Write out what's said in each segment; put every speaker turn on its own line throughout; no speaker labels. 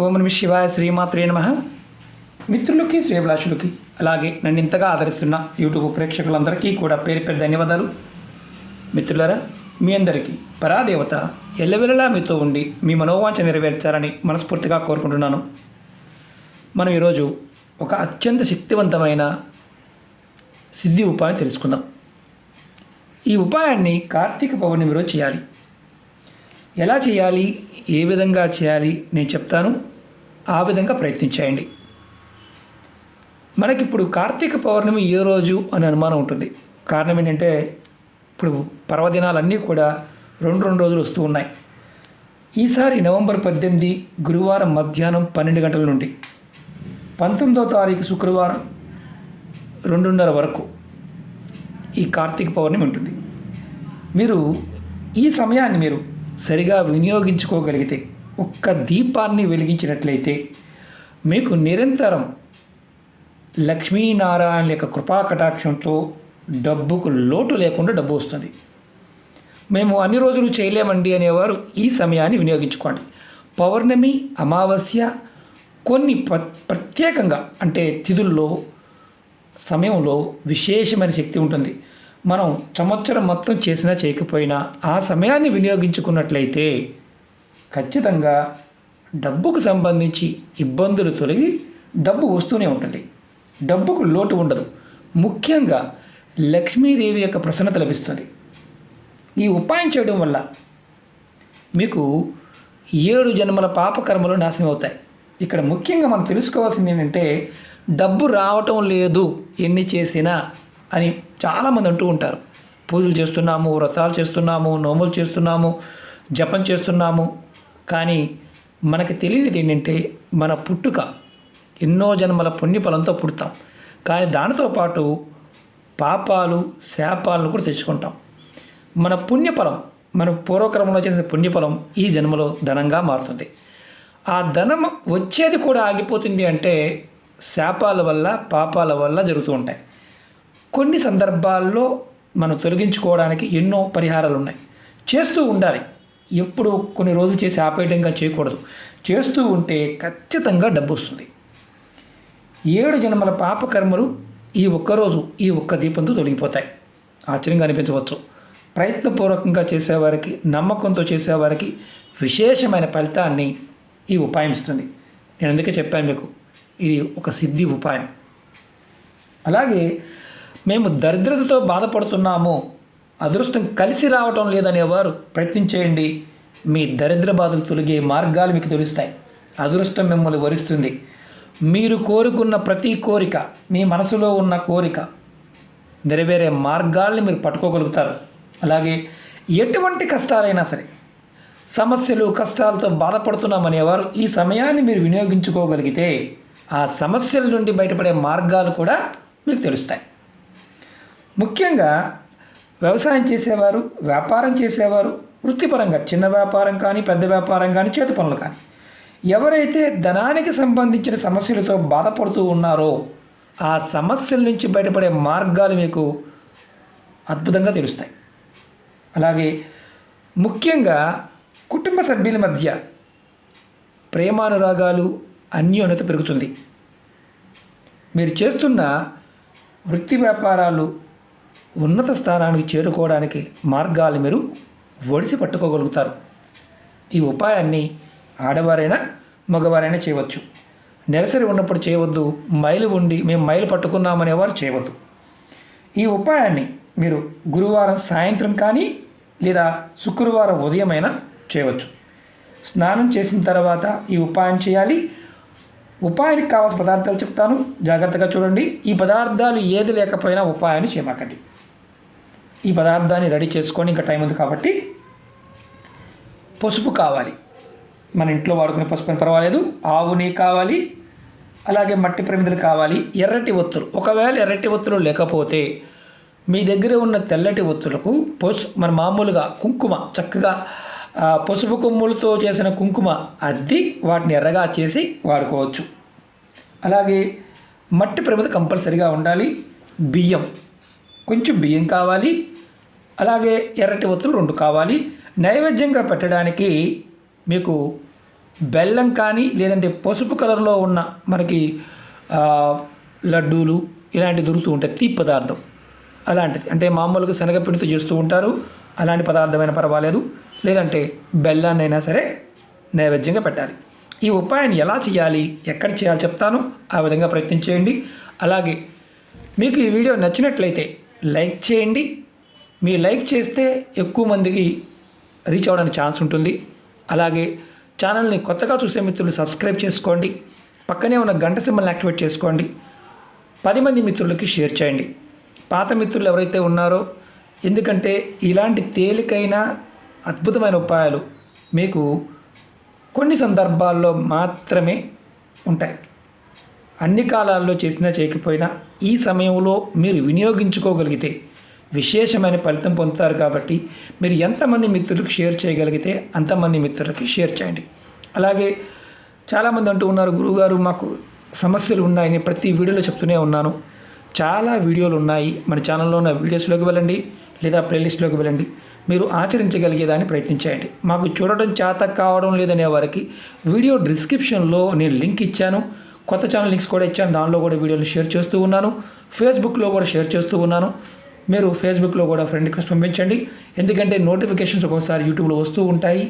ఓం నమ శివాయ శ్రీమాత్రే నమ. మిత్రులకి శ్రేభిలాషులకి అలాగే నన్ను ఇంతగా ఆదరిస్తున్న యూట్యూబ్ ప్రేక్షకులందరికీ కూడా పేరు పేరు ధన్యవాదాలు. మిత్రులరా మీ అందరికీ పరాదేవత ఎల్లవెల్లలా మీతో ఉండి మీ మనోవాంఛ నెరవేర్చాలని మనస్ఫూర్తిగా కోరుకుంటున్నాను. మనం ఈరోజు ఒక అత్యంత శక్తివంతమైన సిద్ధి ఉపాయం తెలుసుకుందాం. ఈ ఉపాయాన్ని కార్తీక పౌర్ణమి రోజు చేయాలి. ఎలా చేయాలి? ఏ విధంగా చేయాలి? నేను చెప్తాను. ఆ విధంగా ప్రయత్నించేయండి. మనకిప్పుడు కార్తీక పౌర్ణమి ఏ రోజు అని అనుమానం ఉంటుంది. కారణం ఏంటంటే ఇప్పుడు పర్వదినాలన్నీ కూడా రెండు రెండు రోజులు వస్తూ ఉన్నాయి. ఈసారి నవంబర్ పద్దెనిమిది గురువారం మధ్యాహ్నం పన్నెండు గంటల నుండి. పంతొమ్మిదో తారీఖు శుక్రవారం రెండున్నర వరకు ఈ కార్తీక పౌర్ణమి ఉంటుంది. మీరు ఈ సమయాన్ని మీరు సరిగా వినియోగించుకోగలిగితే ఒక్క దీపాన్ని వెలిగించినట్లయితే మీకు నిరంతరం లక్ష్మీనారాయణ యొక్క కృపా కటాక్షంతో డబ్బుకు లోటు లేకుండా డబ్బు వస్తుంది. మేము అన్ని రోజులు చేయలేమండి అనేవారు ఈ సమయాన్ని వినియోగించుకోండి. పౌర్ణమి అమావాస్య కొన్ని ప్ర ప్రత్యేకంగా అంటే తిథుల్లో సమయంలో విశేషమైన శక్తి ఉంటుంది. మనం సంవత్సరం మొత్తం చేసినా చేయకపోయినా ఆ సమయాన్ని వినియోగించుకున్నట్లయితే ఖచ్చితంగా డబ్బుకు సంబంధించి ఇబ్బందులు తొలగి డబ్బు వస్తూనే ఉంటుంది. డబ్బుకు లోటు ఉండదు. ముఖ్యంగా లక్ష్మీదేవి యొక్క ప్రసన్నత లభిస్తుంది. ఈ ఉపాయం చేయడం వల్ల మీకు ఏడు జన్మల పాపకర్మలు నాశనం అవుతాయి. ఇక్కడ ముఖ్యంగా మనం తెలుసుకోవాల్సింది ఏంటంటే డబ్బు రావటం లేదు ఎన్ని చేసినా అని చాలామంది అంటూ ఉంటారు. పూజలు చేస్తున్నాము వ్రతాలు చేస్తున్నాము నోములు చేస్తున్నాము జపం చేస్తున్నాము కానీ మనకి తెలియనిది ఏంటంటే మన పుట్టుక ఎన్నో జన్మల పుణ్యఫలంతో పుడతాం. కానీ దానితో పాటు పాపాలు శాపాలను కూడా తెచ్చుకుంటాం. మన పుణ్యఫలం మన పూర్వక్రమంలో చేసిన పుణ్యఫలం ఈ జన్మలో ధనంగా మారుతుంది. ఆ ధనం వచ్చేది కూడా ఆగిపోతుంది అంటే శాపాల వల్ల పాపాల వల్ల జరుగుతూ ఉంటాయి. కొన్ని సందర్భాల్లో మనం తొలగించుకోవడానికి ఎన్నో పరిహారాలు ఉన్నాయి. చేస్తూ ఉండాలి. ఎప్పుడు కొన్ని రోజులు చేసి ఆపేయడంగా చేయకూడదు. చేస్తూ ఉంటే ఖచ్చితంగా డబ్బు వస్తుంది ఏడు జన్మల పాపకర్మలు ఈ ఒక్కరోజు ఈ ఒక్క దీపంతో తొలగిపోతాయి. ఆశ్చర్యంగా అనిపించవచ్చు. ప్రయత్నపూర్వకంగా చేసేవారికి నమ్మకంతో చేసేవారికి విశేషమైన ఫలితాన్ని ఈ ఉపాయం ఇస్తుంది. నేను అందుకే చెప్పాను మీకు ఇది ఒక సిద్ధి ఉపాయం. అలాగే మేము దరిద్రతతో బాధపడుతున్నాము అదృష్టం కలిసి రావటం లేదనేవారు ప్రయత్నం చేయండి. మీ దరిద్ర బాధలు తొలగే మార్గాలు మీకు తెలుస్తాయి. అదృష్టం మిమ్మల్ని వరిస్తుంది. మీరు కోరుకున్న ప్రతి కోరిక మీ మనసులో ఉన్న కోరిక నెరవేరే మార్గాల్ని మీరు పట్టుకోగలుగుతారు. అలాగే ఎటువంటి కష్టాలైనా సరే సమస్యలు కష్టాలతో బాధపడుతున్నామనేవారు ఈ సమయాన్ని మీరు వినియోగించుకోగలిగితే ఆ సమస్యల నుండి బయటపడే మార్గాలు కూడా మీకు తెలుస్తాయి. ముఖ్యంగా వ్యవసాయం చేసేవారు వ్యాపారం చేసేవారు వృత్తిపరంగా చిన్న వ్యాపారం కానీ పెద్ద వ్యాపారం కానీ చేతి పనులు కానీ. ఎవరైతే ధనానికి సంబంధించిన సమస్యలతో బాధపడుతూ ఉన్నారో ఆ సమస్యల నుంచి బయటపడే మార్గాలు మీకు అద్భుతంగా తెలుస్తాయి. అలాగే ముఖ్యంగా కుటుంబ సభ్యుల మధ్య ప్రేమానురాగాలు అన్యోన్యత పెరుగుతుంది. మీరు చేస్తున్న వృత్తి వ్యాపారాలు ఉన్నత స్థానానికి చేరుకోవడానికి మార్గాలు మీరు ఒడిసి పట్టుకోగలుగుతారు. ఈ ఉపాయాన్ని ఆడవారైనా మగవారైనా చేయవచ్చు. నెలసరి ఉన్నప్పుడు చేయవద్దు మైలు ఉండి మేము మైలు పట్టుకున్నామనేవారు చేయవద్దు. ఈ ఉపాయాన్ని మీరు గురువారం సాయంత్రం కానీ లేదా శుక్రవారం ఉదయమైనా చేయవచ్చు. స్నానం చేసిన తర్వాత ఈ ఉపాయం చేయాలి. ఉపాయానికి కావాల్సిన పదార్థాలు చెప్తాను. జాగ్రత్తగా చూడండి. ఈ పదార్థాలు ఏది లేకపోయినా ఉపాయాన్ని చేయమాకండి. ఈ పదార్థాన్ని రెడీ చేసుకొని ఇంకా టైం ఉంది కాబట్టి పసుపు కావాలి. మన ఇంట్లో వాడుకునే పసుపు పర్వాలేదు. ఆవు నెయ్యి కావాలి. అలాగే మట్టి ప్రమిదలు కావాలి. ఎర్రటి ఒత్తులు. ఒకవేళ ఎర్రటి ఒత్తులు లేకపోతే మీ దగ్గర ఉన్న తెల్లటి ఒత్తులకు పసు మన మామూలుగా కుంకుమ చక్కగా పసుపు కొమ్ములతో చేసిన కుంకుమ అద్ది వాటిని ఎర్రగా చేసి వాడుకోవచ్చు. అలాగే మట్టి ప్రమిద కంపల్సరిగా ఉండాలి. బియ్యం. కొంచెం బియ్యం కావాలి అలాగే ఎర్రటి ఒత్తులు రెండు కావాలి. నైవేద్యంగా పెట్టడానికి మీకు బెల్లం కానీ లేదంటే పసుపు కలర్లో ఉన్న మనకి లడ్డూలు ఇలాంటివి దొరుకుతూ ఉంటాయి. తీపి పదార్థం అలాంటిది. అంటే మామూలుగా శనగపిండితో చేస్తూ ఉంటారు. అలాంటి పదార్థమైనా పర్వాలేదు. లేదంటే బెల్లాన్నైనా సరే నైవేద్యంగా పెట్టాలి. ఈ ఉపాయాన్ని ఎలా చేయాలి ఎక్కడ చేయాలి చెప్తాను. ఆ విధంగా ప్రయత్నం చేయండి. అలాగే మీకు ఈ వీడియో నచ్చినట్లయితే లైక్ చేయండి. మీ లైక్ చేస్తే ఎక్కువ మందికి రీచ్ అవ్వడానికి ఛాన్స్ ఉంటుంది. అలాగే ఛానల్ని కొత్తగా చూసే మిత్రులు సబ్స్క్రైబ్ చేసుకోండి. పక్కనే ఉన్న గంట సింబల్ని యాక్టివేట్ చేసుకోండి. పది మంది మిత్రులకి షేర్ చేయండి. పాత మిత్రులు ఎవరైతే ఉన్నారో ఎందుకంటే ఇలాంటి తేలికైన అద్భుతమైన ఉపాయాలు మీకు కొన్ని సందర్భాల్లో మాత్రమే ఉంటాయి. అన్ని కాలాల్లో చేసినా చేయకపోయినా ఈ సమయంలో మీరు వినియోగించుకోగలిగితే విశేషమైన ఫలితం పొందుతారు కాబట్టి మీరు ఎంతమంది మిత్రులకు షేర్ చేయగలిగితే అంతమంది మిత్రులకి షేర్ చేయండి. అలాగే చాలామంది అంటూ ఉన్నారు గురువుగారు మాకు సమస్యలు ఉన్నాయని ప్రతి వీడియోలో చెప్తూనే ఉన్నాను. చాలా వీడియోలు ఉన్నాయి. మన ఛానల్లో ఉన్న వీడియోస్లోకి వెళ్ళండి లేదా ప్లేలిస్ట్లోకి వెళ్ళండి. మీరు ఆచరించగలిగేదాన్ని ప్రయత్నించేయండి. మాకు చూడడం చేత కావడం లేదనే వారికి వీడియో డిస్క్రిప్షన్లో నేను లింక్ ఇచ్చాను. కొత్త ఛానల్ లింక్స్ కూడా ఇచ్చాను. దానిలో కూడా వీడియోలు షేర్ చేస్తూ ఉన్నాను. ఫేస్బుక్లో కూడా షేర్ చేస్తూ ఉన్నాను. మీరు ఫేస్బుక్లో కూడా ఫ్రెండ్ రిక్వెస్ట్ పంపించండి. ఎందుకంటే నోటిఫికేషన్స్ ఒక్కోసారి యూట్యూబ్లో వస్తూ ఉంటాయి.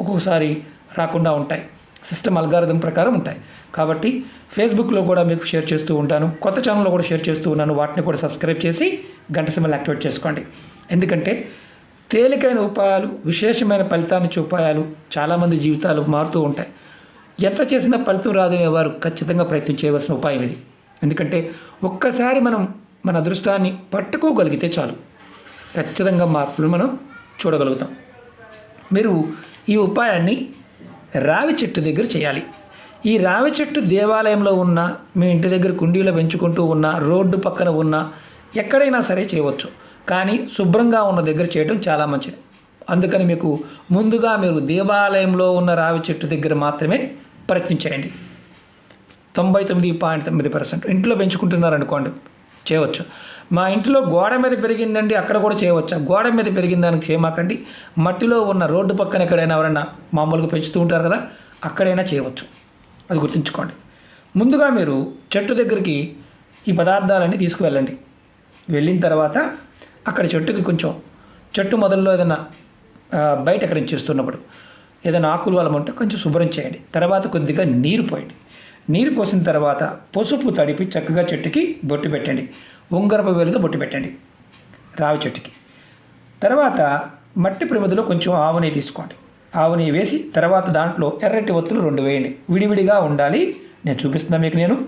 ఒక్కొక్కసారి రాకుండా ఉంటాయి. సిస్టమ్ అల్గారిథం ప్రకారం ఉంటాయి. కాబట్టి ఫేస్బుక్లో కూడా మీకు షేర్ చేస్తూ ఉంటాను. కొత్త ఛానల్లో కూడా షేర్ చేస్తూ ఉన్నాను. వాటిని కూడా సబ్స్క్రైబ్ చేసి గంట సింబల్ యాక్టివేట్ చేసుకోండి. ఎందుకంటే తేలికైన ఉపాయాలు విశేషమైన ఫలితాన్ని చూపాయాలు చాలామంది జీవితాలు మారుతూ ఉంటాయి. ఎంత చేసినా ఫలితం రాదనే వారు ఖచ్చితంగా ప్రయత్నం చేయవలసిన ఉపాయం ఇది. ఎందుకంటే ఒక్కసారి మనం మన అదృష్టాన్ని పట్టుకోగలిగితే చాలు. ఖచ్చితంగా మార్పులు మనం చూడగలుగుతాం. మీరు ఈ ఉపాయాన్ని రావి చెట్టు దగ్గర చేయాలి. ఈ రావి చెట్టు దేవాలయంలో ఉన్న మీ ఇంటి దగ్గర కుండీలో పెంచుకుంటూ ఉన్న రోడ్డు పక్కన ఉన్న ఎక్కడైనా సరే చేయవచ్చు. కానీ శుభ్రంగా ఉన్న దగ్గర చేయడం చాలా మంచిది. అందుకని మీకు ముందుగా మీరు దేవాలయంలో ఉన్న రావి చెట్టు దగ్గర మాత్రమే ప్రయత్నించేయండి. తొంభై తొమ్మిది పాయింట్ తొమ్మిది పర్సెంట్. ఇంట్లో పెంచుకుంటున్నారనుకోండి చేయవచ్చు. మా ఇంట్లో గోడ మీద పెరిగిందండి అక్కడ కూడా చేయవచ్చు. గోడ మీద పెరిగిన దానికి చేయమాకండి మట్టిలో ఉన్న రోడ్డు పక్కన ఎక్కడైనా ఎవరైనా మామూలుగా పెంచుతూ ఉంటారు కదా అక్కడైనా చేయవచ్చు. అది గుర్తుంచుకోండి. ముందుగా మీరు చెట్టు దగ్గరికి ఈ పదార్థాలన్నీ తీసుకువెళ్ళండి. వెళ్ళిన తర్వాత అక్కడ చెట్టుకి కొంచెం చెట్టు మొదల్లో ఏదైనా బయట ఎక్కడ చేస్తున్నప్పుడు ఏదైనా ఆకులు వలం ఉంటే కొంచెం శుభ్రం చేయండి. తర్వాత కొద్దిగా నీరు పోయండి. నీరు పోసిన తర్వాత పసుపు తడిపి చక్కగా చెట్టుకి బొట్టు పెట్టండి. ఉంగరపు వేలుతో బొట్టు పెట్టండి. రావి చెట్టుకి. తర్వాత మట్టి ప్రమిదలో కొంచెం ఆవు నెయ్యి తీసుకోండి. ఆవు నెయ్యి వేసి తర్వాత దాంట్లో ఎర్రటి ఒత్తులు రెండు వేయండి. విడివిడిగా ఉండాలి. నేను చూపిస్తున్నా మీకు నేను.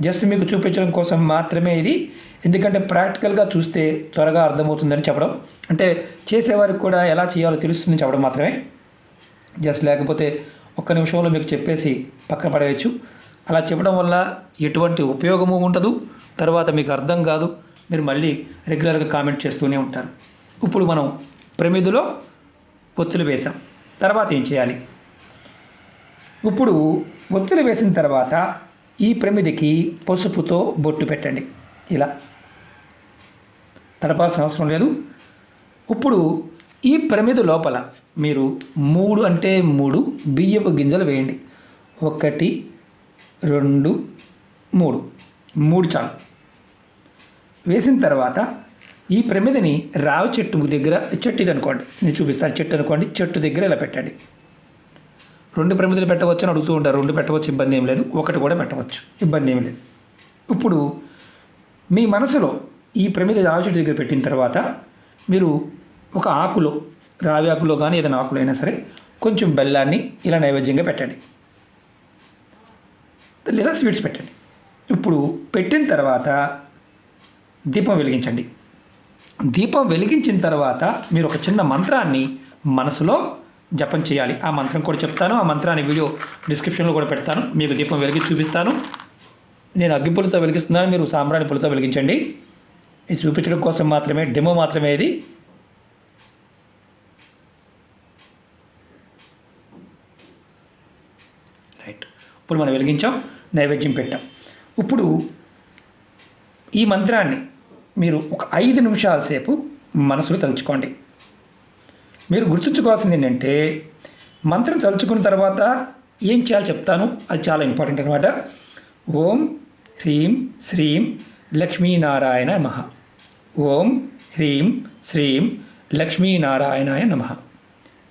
జస్ట్ మీకు చూపించడం కోసం మాత్రమే ఇది. ఎందుకంటే ప్రాక్టికల్గా చూస్తే త్వరగా అర్థమవుతుందని చెప్పడం. అంటే చేసేవారికి కూడా ఎలా చేయాలో తెలుస్తుందని చెప్పడం మాత్రమే. జస్ట్ లేకపోతే ఒక్క నిమిషంలో మీకు చెప్పేసి పక్కన పడేయచ్చు. అలా చెప్పడం వల్ల ఎటువంటి ఉపయోగము ఉండదు. తర్వాత మీకు అర్థం కాదు. మీరు మళ్ళీ రెగ్యులర్గా కామెంట్ చేస్తూనే ఉంటారు. ఇప్పుడు మనం ప్రమిదిలో ఒత్తులు వేసాం తర్వాత ఏం చేయాలి? ఇప్పుడు ఒత్తులు వేసిన తర్వాత ఈ ప్రమిదికి పసుపుతో బొట్టు పెట్టండి. ఇలా. తడపాల్సిన అవసరం లేదు. ఇప్పుడు ఈ ప్రమిది లోపల మీరు మూడు అంటే మూడు బియ్యపు గింజలు వేయండి. ఒకటి రెండు మూడు. మూడు చాలు. వేసిన తర్వాత ఈ ప్రమిదని రావి చెట్టు దగ్గర చెట్టు ఇది అనుకోండి. నేను చూపిస్తాను. చెట్టు అనుకోండి. చెట్టు దగ్గర ఇలా పెట్టండి. రెండు ప్రమిదలు పెట్టవచ్చు అని అడుగుతూ ఉంటారు. రెండు పెట్టవచ్చు ఇబ్బంది ఏం లేదు. ఒకటి కూడా పెట్టవచ్చు. ఇబ్బంది ఏం లేదు. ఇప్పుడు మీ మనసులో ఈ ప్రమిద రావి చెట్టు దగ్గర పెట్టిన తర్వాత మీరు ఒక ఆకులో రావి ఆకులో కానీ ఏదైనా ఆకులో అయినా సరే కొంచెం బెల్లాన్ని ఇలా నైవేద్యంగా పెట్టండి. లేదా స్వీట్స్ పెట్టండి. ఇప్పుడు పెట్టిన తర్వాత దీపం వెలిగించండి. దీపం వెలిగించిన తర్వాత మీరు ఒక చిన్న మంత్రాన్ని మనసులో జపం చేయాలి. ఆ మంత్రం కూడా చెప్తాను. ఆ మంత్రాన్ని వీడియో డిస్క్రిప్షన్లో కూడా పెడతాను. మీకు దీపం వెలిగి చూపిస్తాను. నేను అగ్గి పుల్లతో వెలిగిస్తున్నాను. మీరు సాంబ్రాణి పుల్లతో వెలిగించండి. ఇది చూపించడం కోసం మాత్రమే డెమో మాత్రమే ఇది. ఇప్పుడు మనం వెలిగించాం నైవేద్యం పెట్టాం. ఇప్పుడు ఈ మంత్రాన్ని మీరు ఒక ఐదు నిమిషాల సేపు మనసులో తలుచుకోండి. మీరు గుర్తుంచుకోవాల్సింది ఏంటంటే మంత్రం తలుచుకున్న తర్వాత ఏం చేయాలో చెప్తాను. అది చాలా ఇంపార్టెంట్ అనమాట ఓం హ్రీం శ్రీం లక్ష్మీనారాయణ నమ. ఓం హ్రీం శ్రీం లక్ష్మీనారాయణాయ నమ.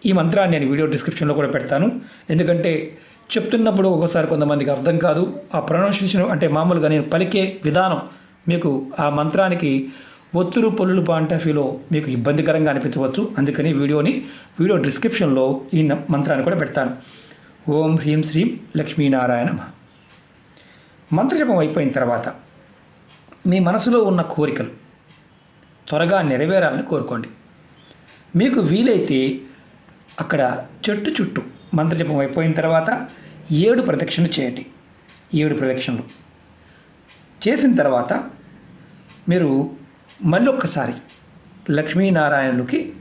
ఈ మంత్రాన్ని నేను వీడియో డిస్క్రిప్షన్లో కూడా పెడతాను. ఎందుకంటే చెప్తున్నప్పుడు ఒక్కోసారి కొంతమందికి అర్థం కాదు. ఆ ప్రొనౌన్సియేషన్ అంటే మామూలుగా నేను పలికే విధానం మీకు ఆ మంత్రానికి ఒత్తురు పొల్లులు పాయింట్ ఆఫ్ వ్యూలో మీకు ఇబ్బందికరంగా అనిపించవచ్చు. అందుకని వీడియోని వీడియో డిస్క్రిప్షన్లో ఈ మంత్రాన్ని కూడా పెడతాను. ఓం హ్రీం శ్రీం లక్ష్మీనారాయణ మంత్రజపం అయిపోయిన తర్వాత మీ మనసులో ఉన్న కోరికలు త్వరగా నెరవేరాలని కోరుకోండి. మీకు వీలైతే అక్కడ చెట్టు చుట్టూ మంత్రజపం అయిపోయిన తర్వాత ఏడు ప్రదక్షిణలు చేయండి. ఏడు ప్రదక్షిణలు. చేసిన తర్వాత మీరు మళ్ళీ ఒక్కసారి లక్ష్మీనారాయణులకి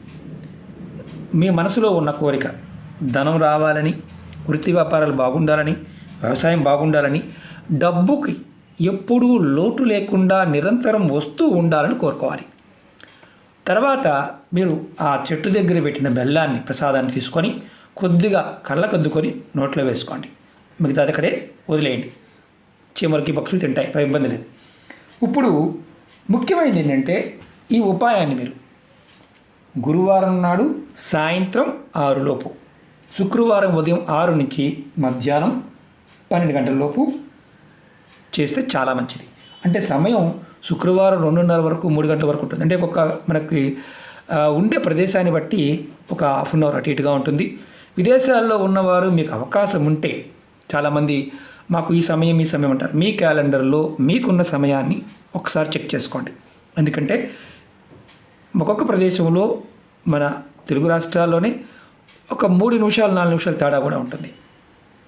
మీ మనసులో ఉన్న కోరిక ధనం రావాలని వృత్తి వ్యాపారాలు బాగుండాలని వ్యవసాయం బాగుండాలని డబ్బుకి ఎప్పుడూ లోటు లేకుండా నిరంతరం వస్తూ ఉండాలని కోరుకోవాలి. తర్వాత మీరు ఆ చెట్టు దగ్గర పెట్టిన బెల్లాన్ని ప్రసాదాన్ని తీసుకొని కొద్దిగా కళ్ళకద్దుకొని నోట్లో వేసుకోండి. మిగతాది అక్కడే వదిలేయండి. చీమలకి పక్షులు తింటాయి పై ఇబ్బంది లేదు. ఇప్పుడు ముఖ్యమైనది ఏంటంటే ఈ ఉపాయాన్ని మీరు. గురువారం నాడు సాయంత్రం ఆరులోపు శుక్రవారం ఉదయం ఆరు నుంచి మధ్యాహ్నం పన్నెండు గంటల లోపు చేస్తే చాలా మంచిది. అంటే సమయం శుక్రవారం రెండున్నర వరకు మూడు గంటల వరకు ఉంటుంది. అంటే ఒక మనకి ఉండే ప్రదేశాన్ని బట్టి ఒక హాఫ్ అన్ అవర్ అటు ఇటుగా ఉంటుంది. విదేశాల్లో ఉన్నవారు మీకు అవకాశం ఉంటే చాలామంది మాకు ఈ సమయం ఈ సమయం అంటారు. మీ క్యాలెండర్లో మీకున్న సమయాన్ని ఒకసారి చెక్ చేసుకోండి. ఎందుకంటే ఒక్కొక్క ప్రదేశంలో మన తెలుగు రాష్ట్రాల్లోనే ఒక మూడు నిమిషాలు నాలుగు నిమిషాలు తేడా కూడా ఉంటుంది.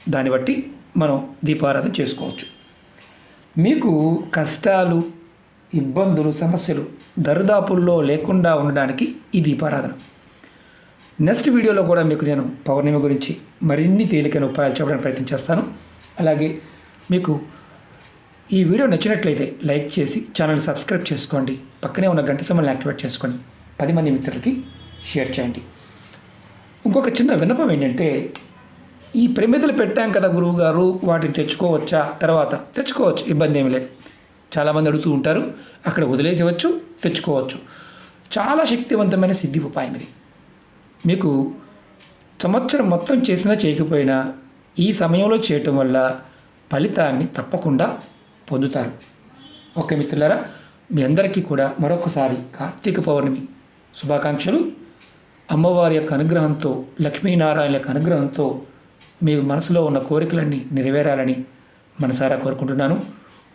దాన్ని బట్టి మనం దీపారాధన చేసుకోవచ్చు. మీకు కష్టాలు ఇబ్బందులు సమస్యలు దరిదాపుల్లో లేకుండా ఉండడానికి ఈ దీపారాధన. నెక్స్ట్ వీడియోలో కూడా మీకు నేను పౌర్ణమి గురించి మరిన్ని తేలికైన ఉపాయాలు చెప్పడానికి ప్రయత్నం చేస్తాను. అలాగే మీకు ఈ వీడియో నచ్చినట్లయితే లైక్ చేసి ఛానల్ సబ్స్క్రైబ్ చేసుకోండి. పక్కనే ఉన్న గంట సమయాన్ని యాక్టివేట్ చేసుకొని పది మంది మిత్రులకి షేర్ చేయండి. ఇంకొక చిన్న విన్నపం ఏంటంటే ఈ ప్రమిదలు పెట్టాం కదా గురువు గారు వాటిని తెచ్చుకోవచ్చా? తర్వాత తెచ్చుకోవచ్చు ఇబ్బంది ఏమి లేదు. చాలామంది అడుగుతూ ఉంటారు అక్కడ వదిలేసేవచ్చు తెచ్చుకోవచ్చు. చాలా శక్తివంతమైన సిద్ధి ఉపాయం ఇది. మీకు సంవత్సరం మొత్తం చేసినా చేయకపోయినా ఈ సమయంలో చేయటం వల్ల ఫలితాన్ని తప్పకుండా పొందుతారు. ఓకే మిత్రులారా మీ అందరికీ కూడా మరొకసారి కార్తీక పౌర్ణమి శుభాకాంక్షలు. అమ్మవారి యొక్క అనుగ్రహంతో లక్ష్మీనారాయణ యొక్క అనుగ్రహంతో మీ మనసులో ఉన్న కోరికలన్నీ నెరవేరాలని మనసారా కోరుకుంటున్నాను.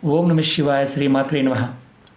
ఓం నమ శివాయ శ్రీమాత్రే నమ.